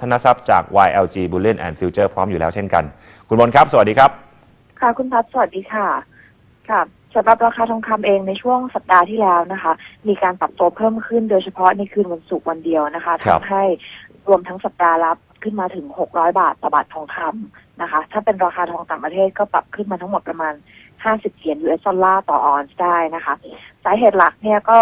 ธนทรัพย์จาก YLG Bullion and Future พร้อมอยู่แล้วเช่นกัน คุณมนครับ สวัสดีครับ ค่ะ คุณพัฒน์สวัสดีค่ะค่ะสำหรับราคาทองคำเองในช่วงสัปดาห์ที่แล้วนะคะ มีการปรับตัวเพิ่มขึ้นโดยเฉพาะในคืนวันศุกร์วันเดียวนะคะครับทำให้รวมทั้งสัปดาห์รับขึ้นมาถึง 600 บาทต่อบาททองคำนะคะ ถ้าเป็นราคาทองต่างประเทศก็ปรับขึ้นมาทั้งหมดประมาณ 50 เหรียญ US ดอลลาร์ต่อออนซ์ได้นะคะ สาเหตุหลักเนี่ยก็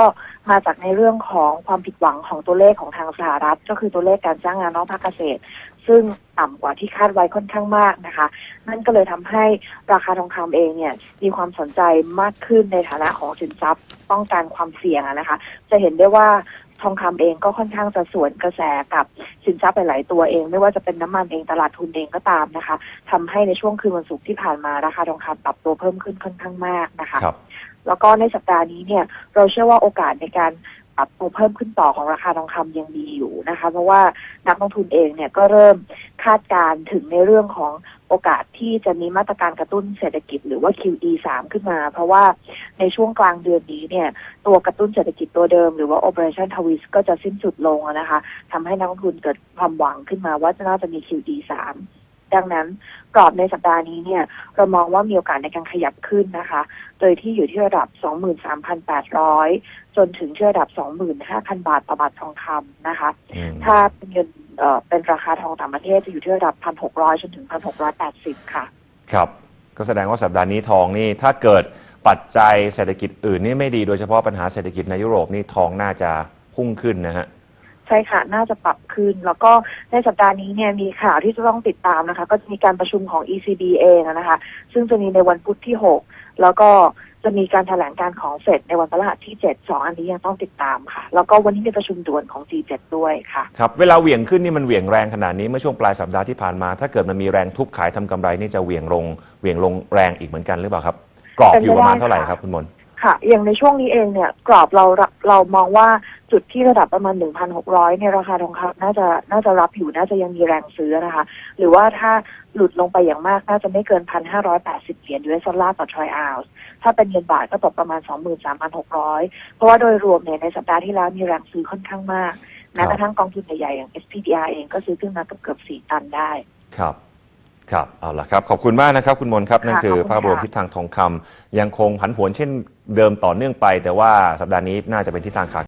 มาจากในเรื่องของความผิดหวังของตัวเลขของทางสหรัฐ ก็คือตัวเลขการจ้างงานนอกภาคเกษตร ซึ่งต่ำกว่าที่คาดไว้ค่อนข้างมากนะคะ นั่นก็เลยทำให้ราคาทองคำเองเนี่ยมีความสนใจมากขึ้นในฐานะของสินทรัพย์ป้องกันความเสี่ยงนะคะ จะเห็นได้ว่า ทองคำเองก็ค่อนข้างจะสวนกระแสกับสินทรัพย์หลาย ๆ ตัวเอง ไม่ว่าจะเป็นน้ำมันเองตลาดทุนเองก็ตามนะคะทำให้ในช่วงคืนวันศุกร์ที่ผ่านมาราคาทองคำปรับตัวเพิ่มขึ้นค่อนข้างมากนะคะครับแล้วก็ในสัปดาห์นี้เนี่ยเราเชื่อว่าโอกาสในการปรับตัวเพิ่มขึ้นต่อของราคาทองคำยังมีอยู่นะคะ เพราะว่านักลงทุนเองเนี่ยก็เริ่มคาดการณ์ถึงในเรื่องของโอกาสที่จะมีมาตรการกระตุ้นเศรษฐกิจหรือว่า QE 3 ขึ้นมา เพราะว่า ในช่วงกลางเดือนนี้เนี่ย ตัวกระตุ้นเศรษฐกิจตัวเดิมหรือว่า Operation Twist ก็จะสิ้นสุดลงอะนะคะทำให้นักลงทุนเกิดความหวังขึ้นมาว่าจะน่าจะมี QE 3ดังนั้นกรอบในสัปดาห์นี้เนี่ย เรามองว่ามีโอกาสในการขยับขึ้นนะคะ โดยที่อยู่ที่ระดับ 23,800 จนถึงที่ระดับ 25,000 บาทต่อบาททองคำนะคะอืมถ้าเป็นเงินเอ่อเป็นราคาทองต่างประเทศจะอยู่ที่ระดับ 1,600 จนถึง 1,680 ค่ะ ครับ ก็แสดงว่าสัปดาห์นี้ทองนี่ถ้าเกิด ปัจจัยเศรษฐกิจอื่นนี่ไม่ดีโดยเฉพาะปัญหาเศรษฐกิจในยุโรปนี่ทองน่าจะพุ่งขึ้นนะฮะใช่ค่ะ น่าจะปรับขึ้น แล้วก็ในสัปดาห์นี้เนี่ยมีข่าวที่จะต้องติดตามนะคะ ก็จะมีการประชุมของ ECB เองอะนะคะ ซึ่งจะมีในวันพุธที่ 6 แล้วก็จะมีการแถลงการของเฟดในวันพฤหัสที่7สองอันนี้ยังต้องติดตามค่ะ แล้วก็วันนี้มีประชุมด่วนของ G7 ด้วยค่ะ ครับ เวลาเหวี่ยงขึ้นนี่มันเหวี่ยงแรงขนาดนี้เมื่อช่วงปลายสัปดาห์ที่ผ่านมา ถ้าเกิดมันมีแรงทุบขายทำกำไรนี่จะเหวี่ยงลงเหวี่ยงลงแรงอีกเหมือนกันหรือเปล่าครับ กรอบอยู่ประมาณเท่าไหร่ครับคุณมนค่ะ อย่างในช่วงนี้เองเนี่ยกรอบเราเรามองว่าจุดที่ระดับประมาณ 1,600เนี่ยราคาทองคำน่าจะน่าจะรับอยู่น่าจะยังมีแรงซื้อนะคะ หรือว่าถ้าหลุดลงไปอย่างมากน่าจะไม่เกิน 1,580 เหรียญ US ดอลลาร์ต่อทรอยออนซ์ถ้าเป็นเงินบาทก็ตกประมาณ 23,600 เพราะว่าโดยรวมเนี่ยในสัปดาห์ที่แล้วมีแรงซื้อค่อนข้างมากแม้กระทั่งกองทุนใหญ่ๆอย่าง SPDR เองก็ซื้อขึ้นมาเกือบเกือบ4ตันได้ ครับ ครับเอาละครับ ขอบคุณมากนะครับ คุณมนครับ นั่นคือขอบคุณภาพรวมค่ะทิศทางทองคำยังคงผันผวนเช่นเดิมต่อเนื่องไป แต่ว่าสัปดาห์นี้น่าจะเป็นทิศทางขา